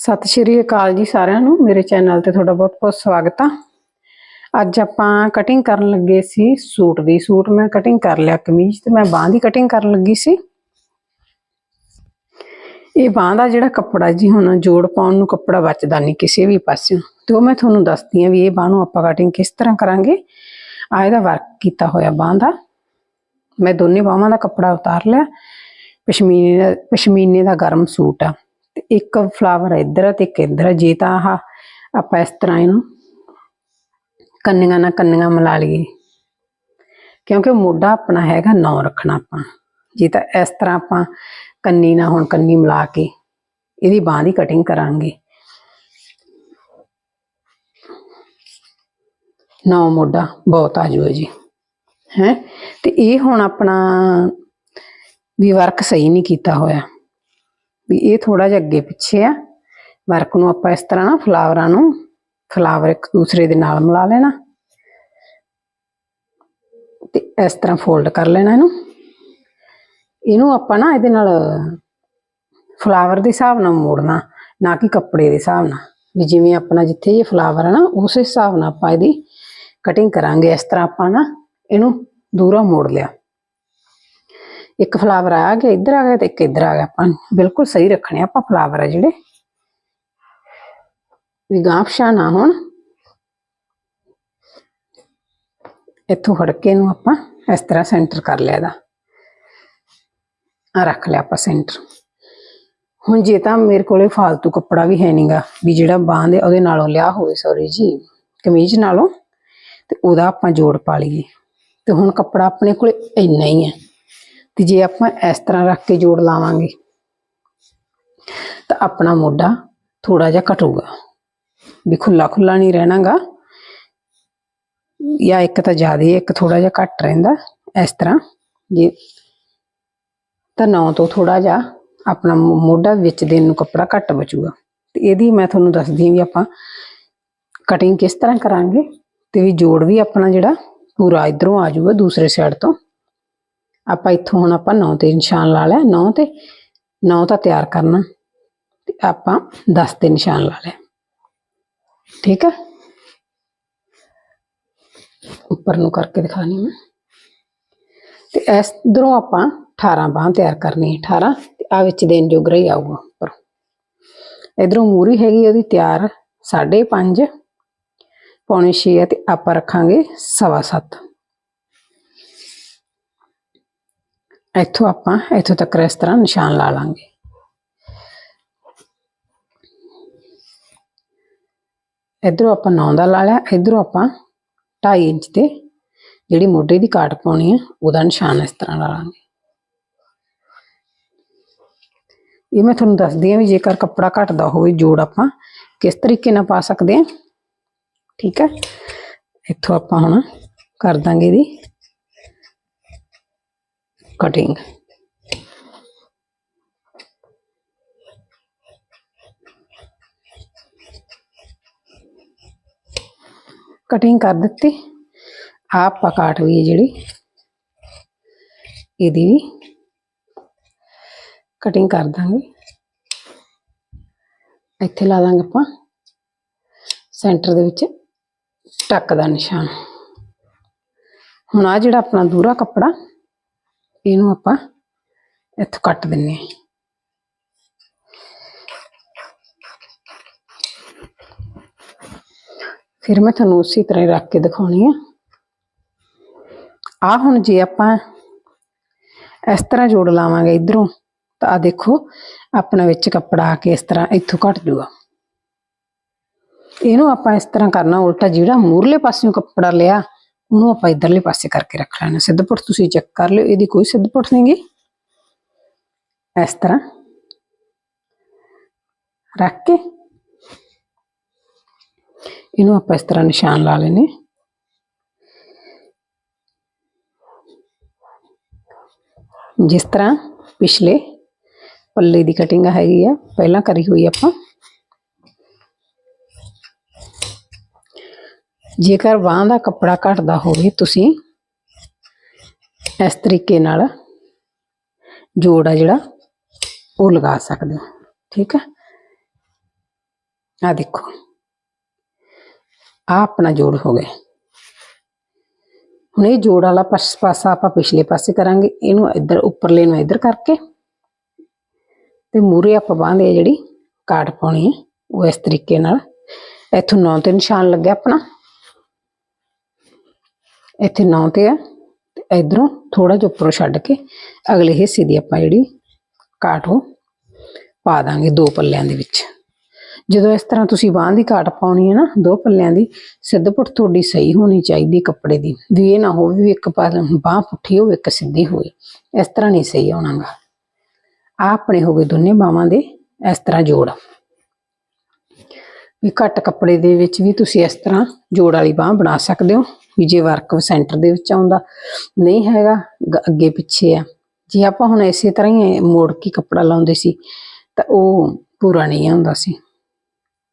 ਸਤਿ ਸ਼੍ਰੀ ਅਕਾਲ ਜੀ ਸਾਰਿਆਂ ਨੂੰ। ਮੇਰੇ ਚੈਨਲ ਤੇ ਤੁਹਾਡਾ ਬਹੁਤ-ਬਹੁਤ ਸਵਾਗਤ ਆ। ਅੱਜ ਆਪਾਂ ਕਟਿੰਗ ਕਰਨ ਲੱਗੇ ਸੀ ਸੂਟ ਦੀ। ਸੂਟ ਮੈਂ ਕਟਿੰਗ ਕਰ ਲਿਆ ਕਮੀਜ਼ ਤੇ ਮੈਂ ਬਾਂਹ ਦੀ ਕਟਿੰਗ ਕਰਨ ਲੱਗੀ ਸੀ। ਇਹ ਬਾਂਹ ਦਾ ਜਿਹੜਾ ਕੱਪੜਾ ਜੀ ਹੁਣ ਜੋੜ ਪਾਉਣ ਨੂੰ ਕੱਪੜਾ ਬਚਦਾ ਨਹੀਂ ਕਿਸੇ ਵੀ ਪਾਸਿਓਂ। ਤੇ ਉਹ ਮੈਂ ਤੁਹਾਨੂੰ ਦੱਸਦੀ ਆ ਵੀ ਇਹ ਬਾਂਹ ਨੂੰ ਆਪਾਂ ਕਟਿੰਗ ਕਿਸ ਤਰ੍ਹਾਂ ਕਰਾਂਗੇ। ਆ ਇਹਦਾ ਵਰਕ ਕੀਤਾ ਹੋਇਆ ਬਾਂਹ ਦਾ। ਮੈਂ ਦੋਨੇ ਬਾਹਾਂ ਦਾ ਕੱਪੜਾ ਉਤਾਰ ਲਿਆ। ਪਸ਼ਮੀਨੇ ਦਾ ਪਸ਼ਮੀਨੇ ਦਾ ਗਰਮ ਸੂਟ ਆ। ਤੇ ਇੱਕ ਫਲਾਵਰ ਇੱਧਰ ਤੇ ਇੱਕ ਇੱਧਰ ਜੇ ਤਾਂ ਆਹ ਆਪਾਂ ਇਸ ਤਰ੍ਹਾਂ ਇਹਨੂੰ ਕੰਨੀਆਂ ਨਾਲ ਕੰਨੀਆਂ ਮਿਲਾ ਲਈਏ। ਕਿਉਂਕਿ ਮੋਢਾ ਆਪਣਾ ਹੈਗਾ ਨੌ ਰੱਖਣਾ ਆਪਾਂ। ਜੇ ਤਾਂ ਇਸ ਤਰ੍ਹਾਂ ਆਪਾਂ ਕੰਨੀ ਨਾਲ ਹੁਣ ਕੰਨੀ ਮਿਲਾ ਕੇ ਇਹਦੀ ਬਾਹ ਦੀ ਕਟਿੰਗ ਕਰਾਂਗੇ। ਨੌ ਮੋਢਾ, ਬਹੁਤ ਆ ਜੂਗਾ ਜੀ। ਹੈ? ਤੇ ਇਹ ਹੁਣ ਆਪਣਾ ਵੀ ਵਰਕ ਸਹੀ ਨਹੀਂ ਕੀਤਾ ਹੋਇਆ। ਵੀ ਇਹ ਥੋੜਾ ਜਿਹਾ ਅੱਗੇ ਪਿੱਛੇ ਆ। ਵਰਕ ਨੂੰ ਆਪਾਂ ਇਸ ਤਰ੍ਹਾਂ ਨਾ ਫਲਾਵਰਾਂ ਨੂੰ, ਫਲਾਵਰ ਇੱਕ ਦੂਸਰੇ ਦੇ ਨਾਲ ਮਿਲਾ ਲੈਣਾ। ਤੇ ਇਸ ਤਰ੍ਹਾਂ ਫੋਲਡ ਕਰ ਲੈਣਾ ਇਹਨੂੰ। ਇਹਨੂੰ ਆਪਾਂ ਨਾ ਇਹਦੇ ਨਾਲ ਫਲਾਵਰ ਦੇ ਹਿਸਾਬ ਨਾਲ ਮੋੜਨਾ, ਨਾ ਕਿ ਕੱਪੜੇ ਦੇ ਹਿਸਾਬ ਨਾਲ। ਵੀ ਜਿਵੇਂ ਆਪਣਾ ਜਿੱਥੇ ਇਹ ਫਲਾਵਰ ਹੈ ਨਾ, ਉਸ ਹਿਸਾਬ ਨਾਲ ਆਪਾਂ ਇਹਦੀ ਕਟਿੰਗ ਕਰਾਂਗੇ। ਇਸ ਤਰ੍ਹਾਂ ਆਪਾਂ ਨਾ ਇਹਨੂੰ ਦੂਰਾ ਮੋੜ ਲਿਆ। ਇੱਕ ਫਲਾਵਰ ਆ ਗਿਆ, ਇੱਧਰ ਆ ਗਿਆ ਤੇ ਇੱਕ ਇੱਧਰ ਆ ਗਿਆ। ਆਪਾਂ ਬਿਲਕੁਲ ਸਹੀ ਰੱਖਣੇ ਆਪਾਂ ਫਲਾਵਰ ਆ ਜਿਹੜੇ। ਵੀ ਗਾਂਹ ਪਛਾਣ ਨਾ ਹੁਣ। ਇੱਥੋਂ ਹੜਕੇ ਨੂੰ ਆਪਾਂ ਇਸ ਤਰ੍ਹਾਂ ਸੈਂਟਰ ਕਰ ਲਿਆ ਇਹਦਾ। ਆ ਰੱਖ ਲਿਆ ਆਪਾਂ ਸੈਂਟਰ ਹੁਣ ਜੇ ਤਾਂ ਮੇਰੇ ਕੋਲੇ ਫਾਲਤੂ ਕੱਪੜਾ ਵੀ ਹੈ ਨਹੀਂਗਾ ਵੀ ਜਿਹੜਾ ਬਾਂਹ ਦੇ ਉਹਦੇ ਨਾਲੋਂ ਲਿਆ ਹੋਵੇ ਸੌਰੀ ਜੀ, ਕਮੀਜ਼ ਨਾਲੋਂ, ਤੇ ਉਹਦਾ ਆਪਾਂ ਜੋੜ ਪਾ ਲਈਏ। ਤੇ ਹੁਣ ਕੱਪੜਾ ਆਪਣੇ ਕੋਲੇ ਇੰਨਾ ਹੀ ਹੈ। ਤੇ ਜੇ ਆਪਾਂ ਇਸ ਤਰ੍ਹਾਂ ਰੱਖ ਕੇ ਜੋੜ ਲਾਵਾਂਗੇ, ਤਾਂ ਆਪਣਾ ਮੋਢਾ ਥੋੜਾ ਜਿਹਾ ਘਟੂਗਾ। ਵੀ ਖੁੱਲਾ ਖੁੱਲਾ ਨਹੀਂ ਰਹਿਣਾਗਾ, ਜਾਂ ਇੱਕ ਤਾਂ ਜ਼ਿਆਦਾ ਇੱਕ ਥੋੜਾ ਜਿਹਾ ਘੱਟ ਰਹਿੰਦਾ। ਇਸ ਤਰ੍ਹਾਂ ਜੇ ਤਾਂ ਨੌ ਤੋਂ ਥੋੜਾ ਜਿਹਾ ਆਪਣਾ ਮੋਢਾ ਵਿੱਚ ਦੇਣ ਨੂੰ ਕੱਪੜਾ ਘੱਟ ਬਚੂਗਾ। ਤੇ ਇਹਦੀ ਮੈਂ ਤੁਹਾਨੂੰ ਦੱਸਦੀ ਹਾਂ ਵੀ ਆਪਾਂ ਕਟਿੰਗ ਕਿਸ ਤਰ੍ਹਾਂ ਕਰਾਂਗੇ, ਤੇ ਵੀ ਜੋੜ ਵੀ ਆਪਣਾ ਜਿਹੜਾ ਪੂਰਾ ਇਧਰੋਂ ਆ ਜਾਊਗਾ ਦੂਸਰੇ ਸਾਈਡ ਤੋਂ। ਆਪਾਂ ਇੱਥੋਂ ਹੁਣ ਆਪਾਂ 9 ਤੇ ਨਿਸ਼ਾਨ ਲਾ ਲਿਆ 9 ਤੇ 9 ਤਾਂ ਤਿਆਰ ਕਰਨਾ। ਤੇ ਆਪਾਂ 10 ਤੇ ਨਿਸ਼ਾਨ ਲਾ ਲਿਆ। ਠੀਕ ਹੈ ਉੱਪਰ ਨੂੰ ਕਰਕੇ ਦਿਖਾਣੀ ਮੈਂ। ਤੇ ਇਸ ਇਧਰੋਂ ਆਪਾਂ 18 ਬਾਹਾਂ ਤਿਆਰ ਕਰਨੀ ਹੈ 18 ਤੇ ਆ ਵਿੱਚ ਦੇਣ ਜੋਗਰਾ ਹੀ ਆਊਗਾ ਉੱਪਰ। ਇਧਰੋਂ ਮੂਰੀ ਹੈਗੀ ਉਹਦੀ ਤਿਆਰ 5.5 ਪੌਣੇ 6 ਹੈ ਤੇ ਆਪਾਂ ਰੱਖਾਂਗੇ 7.5 ਇੱਥੋਂ ਆਪਾਂ, ਇੱਥੋਂ ਤੱਕ ਇਸ ਤਰ੍ਹਾਂ ਨਿਸ਼ਾਨ ਲਾ ਲਾਂਗੇ। ਇਧਰੋਂ ਆਪਾਂ 9 ਦਾ ਲਾ ਲਿਆ, ਇਧਰੋਂ ਆਪਾਂ 2.5 ਇੰਚ ਤੇ ਜਿਹੜੀ ਮੋਢੇ ਦੀ ਕਾਟ ਪਾਉਣੀ ਹੈ ਉਹਦਾ ਨਿਸ਼ਾਨ ਇਸ ਤਰ੍ਹਾਂ ਲਾ ਲਾਂਗੇ। ਇਹ ਮੈਂ ਤੁਹਾਨੂੰ ਦੱਸਦੀ ਹਾਂ ਵੀ ਜੇਕਰ ਕੱਪੜਾ ਘਟਦਾ ਹੋਵੇ, ਜੋੜ ਆਪਾਂ ਕਿਸ ਤਰੀਕੇ ਨਾਲ ਪਾ ਸਕਦੇ ਹਾਂ। ਠੀਕ ਹੈ? ਇੱਥੋਂ ਆਪਾਂ ਹੁਣ ਕਰ ਦਾਂਗੇ ਇਹਦੀ ਕਟਿੰਗ ਕਟਿੰਗ ਕਰ ਦਿੱਤੀ। ਆ ਆਪਾਂ ਕਾਟ ਵੀ ਹੈ ਜਿਹੜੀ। ਇਹਦੀ ਵੀ। ਕਟਿੰਗ ਕਰ ਦਾਂਗੇ। ਇੱਥੇ ਲਾ ਦਾਂਗੇ ਆਪਾਂ। ਸੈਂਟਰ ਦੇ ਵਿੱਚ ਟੱਕ ਦਾ ਨਿਸ਼ਾਨ। ਹੁਣ ਆ ਜਿਹੜਾ ਆਪਣਾ ਦੂਰਾ ਕੱਪੜਾ ਇਹਨੂੰ ਆਪਾਂ ਇੱਥੋਂ ਕੱਟ ਦਿੰਨੇ ਆ। ਫਿਰ ਮੈਂ ਤੁਹਾਨੂੰ ਉਸੇ ਤਰ੍ਹਾਂ ਰੱਖ ਕੇ ਦਿਖਾਉਣੀ ਆ। ਆ ਹੁਣ ਜੇ ਆਪਾਂ ਇਸ ਤਰ੍ਹਾਂ ਜੋੜ ਲਾਵਾਂਗੇ ਇਧਰੋਂ, ਤਾਂ ਆ ਦੇਖੋ, ਆਪਣਾ ਵਿੱਚ ਕੱਪੜਾ ਆ ਕੇ ਇਸ ਤਰ੍ਹਾਂ ਇੱਥੋਂ ਘਟ ਜੂਗਾ। ਇਹਨੂੰ ਆਪਾਂ ਇਸ ਤਰ੍ਹਾਂ ਕਰਨਾ, ਉਲਟਾ ਜਿਹੜਾ ਮੂਰਲੇ ਪਾਸਿਓਂ ਕੱਪੜਾ ਲਿਆ ਉਹਨੂੰ ਆਪਾਂ ਇਧਰਲੇ ਪਾਸੇ ਕਰਕੇ ਰੱਖ ਲੈਣਾ। ਸਿੱਧ ਪੁੱਠ ਤੁਸੀਂ ਚੈੱਕ ਕਰ ਲਿਓ, ਇਹਦੀ ਕੋਈ ਸਿੱਧ ਪੁੱਠ ਨਹੀਂਗੀ ਇਸ ਤਰ੍ਹਾਂ ਰੱਖ ਕੇ ਇਹਨੂੰ ਆਪਾਂ ਇਸ ਤਰ੍ਹਾਂ ਨਿਸ਼ਾਨ ਲਾ ਲੈਨੇ ਜਿਸ ਤਰ੍ਹਾਂ ਪਿਛਲੇ ਪੱਲੇ ਦੀ ਕਟਿੰਗ ਹੈਗੀ ਆ, ਪਹਿਲਾਂ ਕਰੀ ਹੋਈ ਆਪਾਂ ਜੇਕਰ ਬਾਂਹ ਦਾ ਕੱਪੜਾ ਘਟਦਾ ਹੋਵੇ ਤੁਸੀਂ, ਇਸ ਤਰੀਕੇ ਨਾਲ ਜੋੜ ਆ ਜਿਹੜਾ, ਉਹ ਲਗਾ ਸਕਦੇ ਹੋ, ਠੀਕ ਹੈ? ਆ ਦੇਖੋ ਆ ਆਪਣਾ ਜੋੜ ਹੋ ਗਿਆ। ਹੁਣ ਇਹ ਜੋੜ ਵਾਲਾ ਪਸ- ਪਾਸਾ ਆਪਾਂ ਪਿਛਲੇ ਪਾਸੇ ਕਰਾਂਗੇ, ਇਹਨੂੰ ਇੱਧਰ ਉੱਪਰਲੇ ਨੂੰ ਇੱਧਰ ਕਰਕੇ, ਤੇ ਮੂਰੇ ਆਪਾਂ ਬਾਂਦੇ ਆ ਜਿਹੜੀ ਕਾਟ ਪਾਉਣੀ ਹੈ, ਉਹ ਇਸ ਤਰੀਕੇ ਨਾਲ, ਇੱਥੋਂ ਨੌ ਤੇ ਨਿਸ਼ਾਨ ਲੱਗਿਆ ਆਪਣਾ। ਇੱਥੇ 9 ਤੇ ਆ ਤੇ ਇਧਰੋਂ ਥੋੜਾ ਜਿਹਾ ਉੱਪਰੋਂ ਛੱਡ ਕੇ ਅਗਲੇ ਹਿੱਸੇ ਦੀ ਆਪਾਂ ਜਿਹੜੀ ਕਾਟ ਉਹ ਪਾ ਦਾਂਗੇ ਦੋ ਪੱਲਿਆਂ ਦੇ ਵਿੱਚ। ਜਦੋਂ ਇਸ ਤਰ੍ਹਾਂ ਤੁਸੀਂ ਬਾਂਹ ਦੀ ਕਾਟ ਪਾਉਣੀ ਹੈ ਨਾ, ਦੋ ਪੱਲਿਆਂ ਦੀ, ਸਿੱਧ ਪੁੱਠ ਤੁਹਾਡੀ ਸਹੀ ਹੋਣੀ ਚਾਹੀਦੀ ਕੱਪੜੇ ਦੀ। ਵੀ ਇਹ ਨਾ ਹੋਵੇ ਵੀ ਇੱਕ ਪਾਸੇ ਬਾਂਹ ਪੁੱਠੀ ਹੋਵੇ, ਇੱਕ ਸਿੱਧੀ ਹੋਵੇ। ਇਸ ਤਰ੍ਹਾਂ ਨਹੀਂ ਸਹੀ ਆਉਣਾਗਾ ਆ ਆਪਣੇ ਹੋ ਗਏ ਦੋਨੇ ਬਾਹਾਂ ਦੇ ਇਸ ਤਰ੍ਹਾਂ ਜੋੜ। ਵੀ ਘੱਟ ਕੱਪੜੇ ਦੇ ਵਿੱਚ ਵੀ ਤੁਸੀਂ ਇਸ ਤਰ੍ਹਾਂ ਜੋੜ ਵਾਲੀ ਬਾਹ ਬਣਾ ਸਕਦੇ ਹੋ। ਵੀ ਜੇ ਵਰਕ ਸੈਂਟਰ ਦੇ ਵਿੱਚ ਆਉਂਦਾ। ਨਹੀਂ ਹੈਗਾ ਅੱਗੇ ਪਿੱਛੇ ਆ। ਜੇ ਆਪਾਂ ਹੁਣ ਇਸੇ ਤਰ੍ਹਾਂ ਹੀ ਇਹ ਮੋੜ ਕੇ ਕੱਪੜਾ ਲਾਉਂਦੇ ਸੀ, ਤਾਂ ਉਹ ਪੂਰਾ ਨਹੀਂ ਆਉਂਦਾ ਸੀ।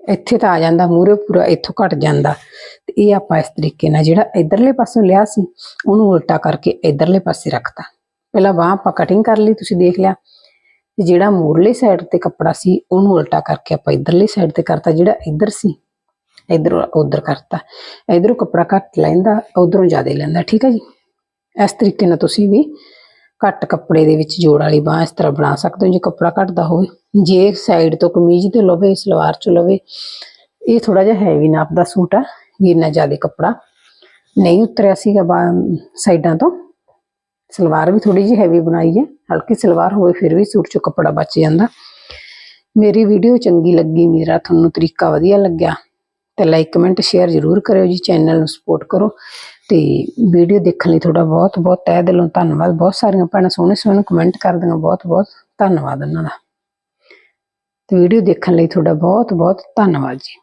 ਇੱਥੇ ਤਾਂ ਆ ਜਾਂਦਾ ਮੂਰੇ ਪੂਰਾ, ਇੱਥੋਂ ਘਟ ਜਾਂਦਾ। ਤੇ ਇਹ ਆਪਾਂ ਇਸ ਤਰੀਕੇ ਨਾਲ ਜਿਹੜਾ ਇਧਰਲੇ ਪਾਸੋਂ ਲਿਆ ਸੀ, ਉਹਨੂੰ ਉਲਟਾ ਕਰਕੇ ਇਧਰਲੇ ਪਾਸੇ ਰੱਖਤਾ। ਪਹਿਲਾਂ ਬਾਹ ਆਪਾਂ ਕਟਿੰਗ ਕਰ ਲਈ, ਤੁਸੀਂ ਦੇਖ ਲਿਆ। ਤੇ ਜਿਹੜਾ ਮੂਰਲੇ ਸਾਈਡ ਤੇ ਕੱਪੜਾ ਸੀ, ਉਹਨੂੰ ਉਲਟਾ ਕਰਕੇ ਆਪਾਂ ਇਧਰਲੀ ਸਾਈਡ ਤੇ ਕਰਤਾ। ਜਿਹੜਾ ਇੱਧਰ ਸੀ ਇਧਰ ਉਧਰ ਕਰਤਾ। ਇਧਰੋਂ ਕੱਪੜਾ ਘੱਟ ਲੈਂਦਾ, ਉਧਰੋਂ ਜ਼ਿਆਦਾ ਲੈਂਦਾ, ਠੀਕ ਹੈ ਜੀ? ਇਸ ਤਰੀਕੇ ਨਾਲ ਤੁਸੀਂ ਵੀ ਘੱਟ ਕੱਪੜੇ ਦੇ ਵਿੱਚ ਜੋੜ ਵਾਲੀ ਬਾਹ ਇਸ ਤਰ੍ਹਾਂ ਬਣਾ ਸਕਦੇ ਹੋ, ਜੇ ਕੱਪੜਾ ਘੱਟਦਾ ਹੋਵੇ। ਜੇ ਸਾਈਡ ਤੋਂ ਕਮੀਜ਼ ਤੇ ਲਵੇ, ਸਲਵਾਰ ਚ ਲਵੇ, ਇਹ ਥੋੜਾ ਜਿਹਾ ਹੈਵੀ ਨਾਪ ਦਾ ਸੂਟ ਆ, ਵੀ ਇੰਨਾ ਜ਼ਿਆਦਾ ਕੱਪੜਾ ਨਹੀਂ ਉਤਰਿਆ ਸੀਗਾ ਬਾ- ਸਾਈਡਾਂ ਤੋਂ। ਸਲਵਾਰ ਵੀ ਥੋੜੀ ਜਿਹੀ ਹੈਵੀ ਬਣਾਈ ਹੈ ਹਲਕੀ ਸਲਵਾਰ ਹੋਵੇ ਫਿਰ ਵੀ ਸੂਟ ਚੋਂ ਕੱਪੜਾ ਬਚ ਜਾਂਦਾ। ਮੇਰੀ ਵੀਡੀਓ ਚੰਗੀ ਲੱਗੀ, ਮੇਰਾ ਤੁਹਾਨੂੰ ਤਰੀਕਾ ਵਧੀਆ ਲੱਗਿਆ। ਤੇ ਲਾਈਕ ਕਮੈਂਟ ਸ਼ੇਅਰ ਜ਼ਰੂਰ ਕਰਿਓ ਜੀ ਚੈਨਲ ਨੂੰ ਸਪੋਰਟ ਕਰੋ। ਤੇ ਵੀਡੀਓ ਦੇਖਣ ਲਈ ਤੁਹਾਡਾ ਬਹੁਤ ਬਹੁਤ ਤਹਿ ਦਿਲੋਂ ਧੰਨਵਾਦ। ਬਹੁਤ ਸਾਰੀਆਂ ਭੈਣਾਂ ਸੋਹਣੇ ਸੋਹਣੇ ਕਮੈਂਟ ਕਰਦੀਆਂ ਬਹੁਤ ਬਹੁਤ ਧੰਨਵਾਦ ਉਹਨਾਂ ਦਾ। ਤੇ ਵੀਡੀਓ ਦੇਖਣ ਲਈ ਤੁਹਾਡਾ ਬਹੁਤ ਬਹੁਤ ਧੰਨਵਾਦ ਜੀ।